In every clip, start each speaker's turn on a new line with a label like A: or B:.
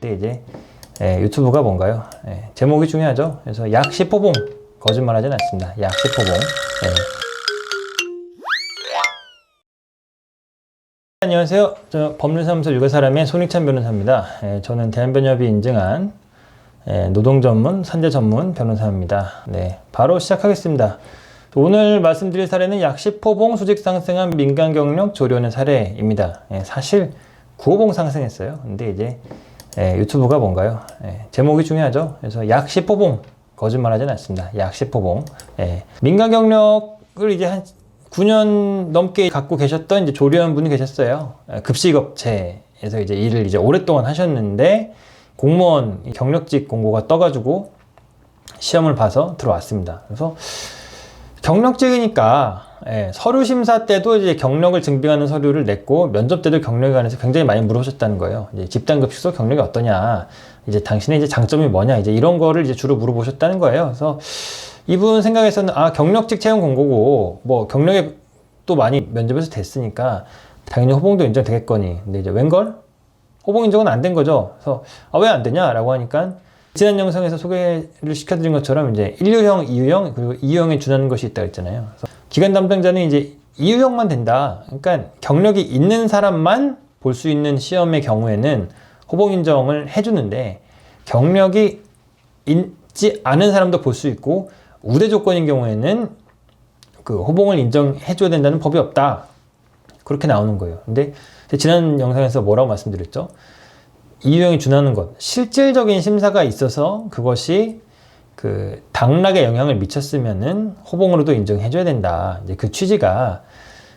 A: 근데 이제 예, 유튜브가 뭔가요? 예, 제목이 중요하죠. 그래서 약시포봉 거짓말하진 않습니다. 약시포봉. 예. 안녕하세요. 저 법률사무소 육아사람의 손익찬 변호사입니다. 예, 저는 대한변협이 인증한 예, 노동 전문, 산재 전문 변호사입니다. 네, 바로 시작하겠습니다. 오늘 말씀드릴 사례는 약 10호봉 수직 상승한 민간 경력 조련의 사례입니다. 예, 사실 9호봉 상승했어요. 근데 이제 예, 유튜브가 뭔가요? 예, 제목이 중요하죠. 그래서 약 10호봉 거짓말하진 않습니다. 약 10호봉. 예, 민간 경력을 이제 한 9년 넘게 갖고 계셨던 이제 조련 분이 계셨어요. 예, 급식업체에서 이제 일을 이제 오랫동안 하셨는데 공무원 경력직 공고가 떠가지고 시험을 봐서 들어왔습니다. 그래서 경력직이니까 예, 서류 심사 때도 이제 경력을 증빙하는 서류를 냈고 면접 때도 경력에 관해서 굉장히 많이 물어보셨다는 거예요. 이제 집단급식소 경력이 어떠냐, 이제 당신의 이제 장점이 뭐냐, 이제 이런 거를 이제 주로 물어보셨다는 거예요. 그래서 이분 생각에서는 아 경력직 채용 공고고 뭐 경력에 또 많이 면접에서 됐으니까 당연히 호봉도 인정되겠거니. 근데 이제 웬걸 호봉 인정은 안 된 거죠. 그래서 아, 왜 안 되냐라고 하니까 지난 영상에서 소개를 시켜드린 것처럼 이제 1유형, 2유형 그리고 2유형에 준하는 것이 있다 했잖아요. 그래서 기관 담당자는 이제 2유형만 된다. 그러니까 경력이 있는 사람만 볼 수 있는 시험의 경우에는 호봉 인정을 해주는데 경력이 있지 않은 사람도 볼 수 있고 우대 조건인 경우에는 그 호봉을 인정해줘야 된다는 법이 없다. 그렇게 나오는 거예요. 근데 지난 영상에서 뭐라고 말씀드렸죠? 이유형이 준하는 것, 실질적인 심사가 있어서 그것이 그 당락에 영향을 미쳤으면은 호봉으로도 인정해줘야 된다. 이제 그 취지가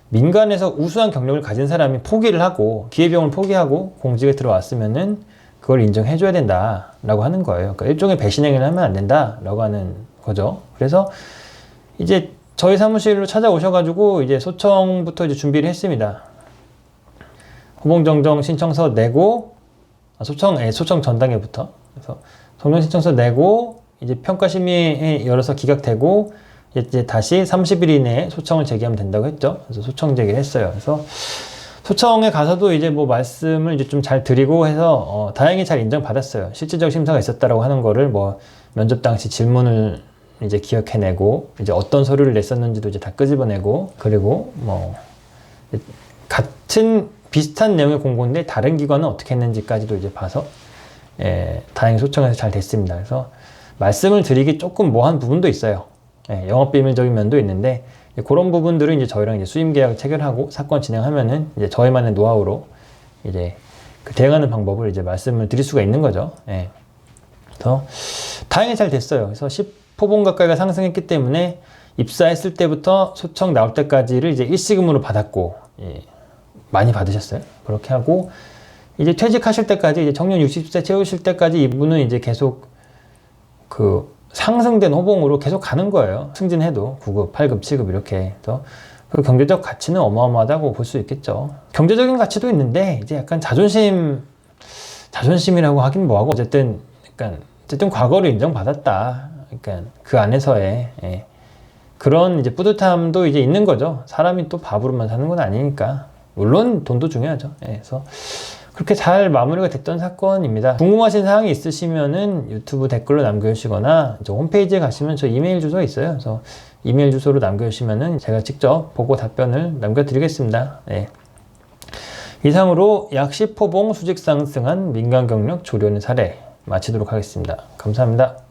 A: 민간에서 우수한 경력을 가진 사람이 포기를 하고 기회비용을 포기하고 공직에 들어왔으면은 그걸 인정해줘야 된다라고 하는 거예요. 그러니까 일종의 배신행위를 하면 안 된다라고 하는 거죠. 그래서 이제 저희 사무실로 찾아오셔가지고 이제 소청부터 이제 준비를 했습니다. 호봉정정 신청서 내고 아, 소청, 예, 소청 전당회부터 그래서 정정 신청서 내고 이제 평가심의 열어서 기각되고 이제 다시 30일 이내에 소청을 제기하면 된다고 했죠. 그래서 소청 제기를 했어요. 그래서 소청에 가서도 이제 뭐 말씀을 이제 좀 잘 드리고 해서 어, 다행히 잘 인정받았어요. 실질적 심사가 있었다라고 하는 거를 뭐 면접 당시 질문을 이제 기억해내고 이제 어떤 서류를 냈었는지도 이제 다 끄집어내고 그리고 뭐 같은 비슷한 내용의 공고인데 다른 기관은 어떻게 했는지까지도 이제 봐서 예, 다행히 소청해서 잘 됐습니다. 그래서 말씀을 드리기 조금 뭐한 부분도 있어요. 예, 영업 비밀적인 면도 있는데 이제 그런 부분들은 이제 저희랑 이제 수임 계약 체결하고 사건 진행하면은 이제 저희만의 노하우로 이제 그 대응하는 방법을 이제 말씀을 드릴 수가 있는 거죠. 예. 그래서 다행히 잘 됐어요. 그래서 10호봉 가까이가 상승했기 때문에 입사했을 때부터 소청 나올 때까지를 이제 일시금으로 받았고 예, 많이 받으셨어요. 그렇게 하고 이제 퇴직하실 때까지 이제 정년 60세 채우실 때까지 이분은 이제 계속 그 상승된 호봉으로 계속 가는 거예요. 승진해도 9급, 8급, 7급 이렇게. 또그 경제적 가치는 어마어마하다고 볼 수 있겠죠. 경제적인 가치도 있는데 이제 약간 자존심 자존심이라고 하긴 뭐하고 어쨌든 약간 어쨌든 과거를 인정받았다. 그러니까 그 안에서의 예. 그런 이제 뿌듯함도 이제 있는 거죠. 사람이 또 밥으로만 사는 건 아니니까. 물론 돈도 중요하죠. 예, 그래서 그렇게 잘 마무리가 됐던 사건입니다. 궁금하신 사항이 있으시면은 유튜브 댓글로 남겨주시거나 저 홈페이지에 가시면 저 이메일 주소 있어요. 그래서 이메일 주소로 남겨주시면은 제가 직접 보고 답변을 남겨드리겠습니다. 예. 이상으로 약 10호봉 수직 상승한 민간 경력 조련의 사례 마치도록 하겠습니다. 감사합니다.